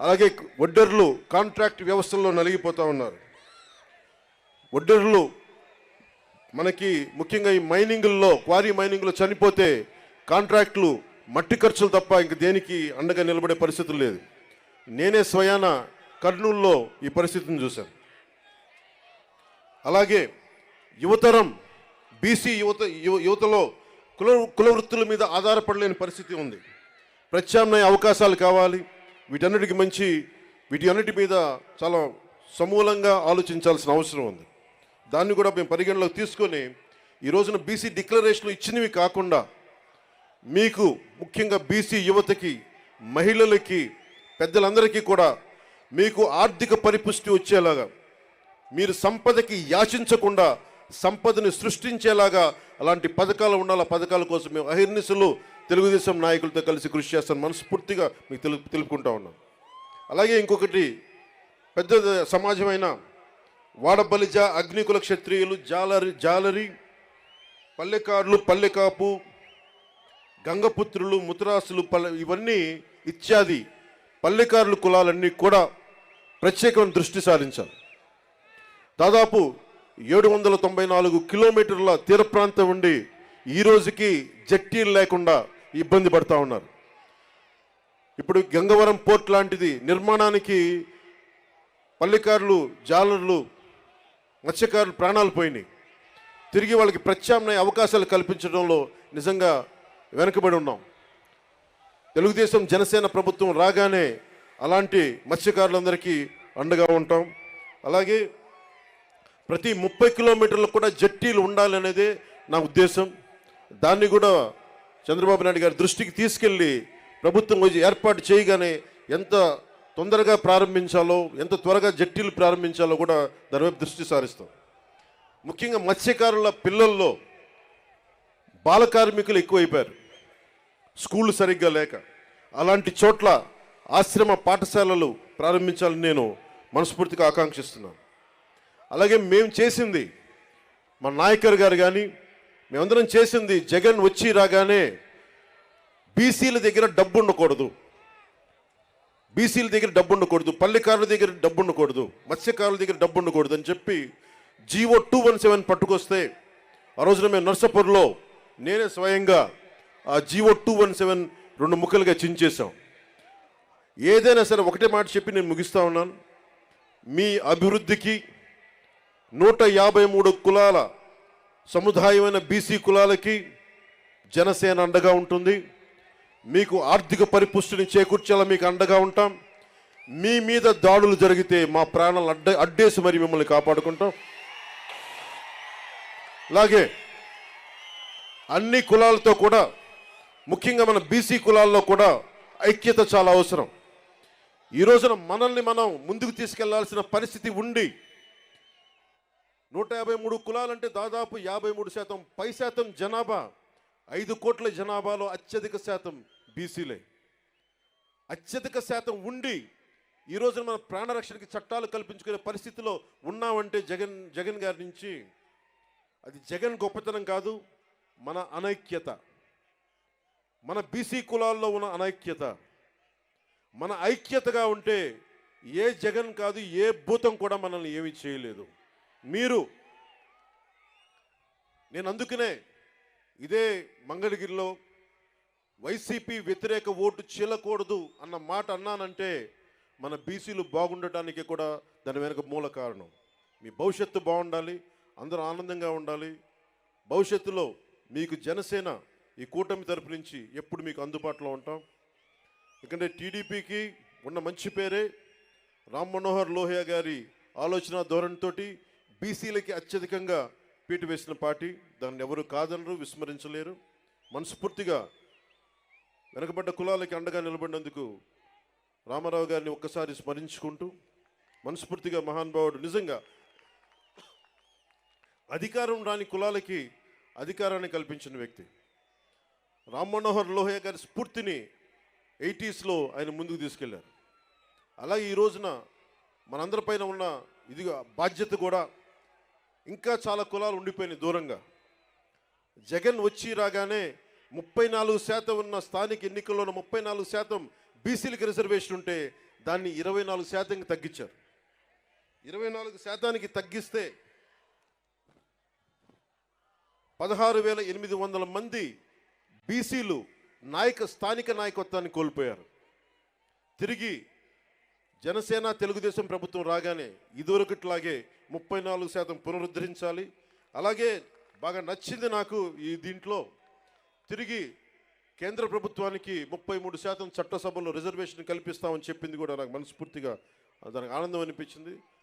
అలాగే వడ్డర్లు కాంట్రాక్ట్ వ్యవస్థల్లో నలిగిపోతూ ఉన్నారు. వడ్డర్లు మనకి ముఖ్యంగా ఈ మైనింగుల్లో క్వారీ మైనింగ్లో చనిపోతే కాంట్రాక్టులు మట్టి ఖర్చులు తప్ప ఇంక దేనికి అండగా నిలబడే పరిస్థితులు లేదు. నేనే స్వయాన కర్నూలులో ఈ పరిస్థితిని చూశాను. అలాగే యువతరం బీసీ యువత యువతలో కుల కుల వృత్తుల మీద ఆధారపడలేని పరిస్థితి ఉంది. ప్రత్యామ్నాయ అవకాశాలు కావాలి. వీటన్నిటికి మంచి వీటి అన్నిటి మీద చాలా సమూలంగా ఆలోచించాల్సిన అవసరం ఉంది. దాన్ని కూడా మేము పరిగణలోకి తీసుకొని ఈ రోజున బీసీ డిక్లరేషన్లు ఇచ్చినవి కాకుండా మీకు ముఖ్యంగా బీసీ యువతకి మహిళలకి పెద్దలందరికీ కూడా మీకు ఆర్థిక పరిపుష్టి వచ్చేలాగా మీరు సంపదకి యాచించకుండా సంపదని సృష్టించేలాగా అలాంటి పథకాలు ఉండాలి? పథకాల కోసం మేము అహిర్నిసులు తెలుగుదేశం నాయకులతో కలిసి కృషి చేస్తాను. మనస్ఫూర్తిగా మీకు తెలుపు తెలుపుకుంటా ఉన్నాం అలాగే ఇంకొకటి పెద్ద సమాజమైన వాడబలిజ అగ్నికుల క్షత్రియులు జాలరి జాలరి పల్లెకారులు పల్లెకాపు గంగపుత్రులు ముతరాసులు పల్లె ఇవన్నీ ఇత్యాది పల్లెకారుల కులాలన్నీ కూడా ప్రత్యేకమైన దృష్టి సారించాలి దాదాపు ఏడు వందల తొంభై నాలుగు కిలోమీటర్ల తీర ప్రాంతం ఉండి ఈ రోజుకి జట్టీలు లేకుండా ఇబ్బంది పడతా ఉన్నారు. ఇప్పుడు గంగవరం పోర్ట్ లాంటిది నిర్మాణానికి పల్లెకారులు జాలర్లు మత్స్యకారులు ప్రాణాలు పోయినాయి. తిరిగి వాళ్ళకి ప్రత్యామ్నాయ అవకాశాలు కల్పించడంలో నిజంగా వెనుకబడి ఉన్నాం. తెలుగుదేశం జనసేన ప్రభుత్వం రాగానే అలాంటి మత్స్యకారులందరికీ అండగా ఉంటాం. అలాగే ప్రతి ముప్పై కిలోమీటర్లకు కూడా జట్టీలు ఉండాలనేదే నా ఉద్దేశం. దాన్ని కూడా చంద్రబాబు నాయుడు గారి దృష్టికి తీసుకెళ్ళి ప్రభుత్వం ఏర్పాటు చేయగానే ఎంత తొందరగా ప్రారంభించాలో ఎంత త్వరగా జట్టీలు ప్రారంభించాలో కూడా దాని దృష్టి సారిస్తాం. ముఖ్యంగా మత్స్యకారుల పిల్లల్లో బాల కార్మికులు ఎక్కువైపోయారు. స్కూళ్ళు సరిగ్గా లేక. అలాంటి చోట్ల ఆశ్రమ పాఠశాలలు ప్రారంభించాలని నేను మనస్ఫూర్తిగా ఆకాంక్షిస్తున్నాను. అలాగే మేము చేసింది. మా నాయకర్ గారు కానీ మేమందరం చేసింది జగన్ వచ్చి రాగానే బీసీల దగ్గర డబ్బు ఉండకూడదు. బీసీల దగ్గర డబ్బు ఉండకూడదు. పల్లెకారుల దగ్గర డబ్బు ఉండకూడదు. మత్స్యకారుల దగ్గర డబ్బు ఉండకూడదు అని చెప్పి జీవో టూ వన్ సెవెన్ పట్టుకొస్తే ఆ రోజున మేము నర్సపూర్లో నేనే స్వయంగా ఆ జీవో టూ వన్ సెవెన్ రెండు ముక్కలుగా చించేశాం. ఏదైనా సరే ఒకటే మాట చెప్పి నేను ముగిస్తా ఉన్నాను. మీ అభివృద్ధికి నూట యాభై మూడు కులాల సముదాయమైన బీసీ కులాలకి జనసేన అండగా ఉంటుంది. మీకు ఆర్థిక పరిపుష్టిని చేకూర్చేలా మీకు అండగా ఉంటాం. మీ మీద దాడులు జరిగితే మా ప్రాణాలు అడ్డ అడ్డేసి మరి మిమ్మల్ని కాపాడుకుంటాం. అలాగే అన్ని కులాలతో కూడా ముఖ్యంగా మన బీసీ కులాల్లో కూడా ఐక్యత చాలా అవసరం. ఈ రోజున మనల్ని మనం ముందుకు తీసుకెళ్ళాల్సిన పరిస్థితి ఉండి నూట యాభై మూడు కులాలంటే దాదాపు యాభై మూడు శాతం పై శాతం జనాభా. ఐదు కోట్ల జనాభాలో అత్యధిక శాతం బీసీలే. అత్యధిక శాతం ఉండి ఈ రోజున మన ప్రాణరక్షణకి చట్టాలు కల్పించుకునే పరిస్థితిలో ఉన్నామంటే జగన్ జగన్ గారి నుంచి అది జగన్ గొప్పతనం కాదు మన అనైక్యత. మన బీసీ కులాల్లో ఉన్న అనైక్యత. మన ఐక్యతగా ఉంటే ఏ జగన్ కాదు ఏ భూతం కూడా మనల్ని ఏమీ చేయలేదు. మీరు. నేను అందుకనే ఇదే మంగళగిరిలో వైసీపీ వ్యతిరేక ఓటు చీలకూడదు అన్న మాట అన్నానంటే మన బీసీలు బాగుండటానికి కూడా దాని వెనుక మూల కారణం. మీ భవిష్యత్తు బాగుండాలి అందరూ ఆనందంగా ఉండాలి. భవిష్యత్తులో మీకు జనసేన ఈ కూటమి తరపు నుంచి ఎప్పుడు మీకు అందుబాటులో ఉంటాం. ఎందుకంటే టీడీపీకి ఉన్న మంచి పేరే రామ్ మనోహర్ లోహియా గారి ఆలోచన ధోరణితోటి బీసీలకి అత్యధికంగా పీటు వేసిన పార్టీ దాన్ని ఎవరు కాదనరు విస్మరించలేరు. మనస్ఫూర్తిగా వెనకబడ్డ కులాలకి అండగా నిలబడినందుకు రామారావు గారిని ఒక్కసారి స్మరించుకుంటూ మనస్ఫూర్తిగా మహానుభావుడు నిజంగా అధికారం రాని కులాలకి అధికారాన్ని కల్పించిన వ్యక్తి. రామ్ మనోహర్ లోహియా గారి స్ఫూర్తిని ఎయిటీస్లో ఆయన ముందుకు తీసుకెళ్ళారు. అలాగే ఈ రోజున మనందరిపైన ఉన్న ఇది బాధ్యత కూడా ఇంకా చాలా కులాలు ఉండిపోయినాయి దూరంగా. జగన్ వచ్చి రాగానే ముప్పై నాలుగు శాతం ఉన్న స్థానిక ఎన్నికల్లో ముప్పై నాలుగు శాతం బీసీలకు రిజర్వేషన్ ఉంటే దాన్ని ఇరవై నాలుగు శాతంకి తగ్గించారు. ఇరవై నాలుగు శాతానికి తగ్గిస్తే పదహారు వేల ఎనిమిది వందల మంది బీసీలు నాయక స్థానిక నాయకత్వాన్ని కోల్పోయారు. తిరిగి జనసేన తెలుగుదేశం ప్రభుత్వం రాగానే ఇదివరకట్లాగే ముప్పై నాలుగు శాతం పునరుద్ధరించాలి. అలాగే బాగా నచ్చింది నాకు ఈ దీంట్లో తిరిగి కేంద్ర ప్రభుత్వానికి ముప్పై మూడు శాతం చట్టసభలో రిజర్వేషన్ కల్పిస్తామని చెప్పింది కూడా నాకు మనస్ఫూర్తిగా దానికి ఆనందం అనిపించింది.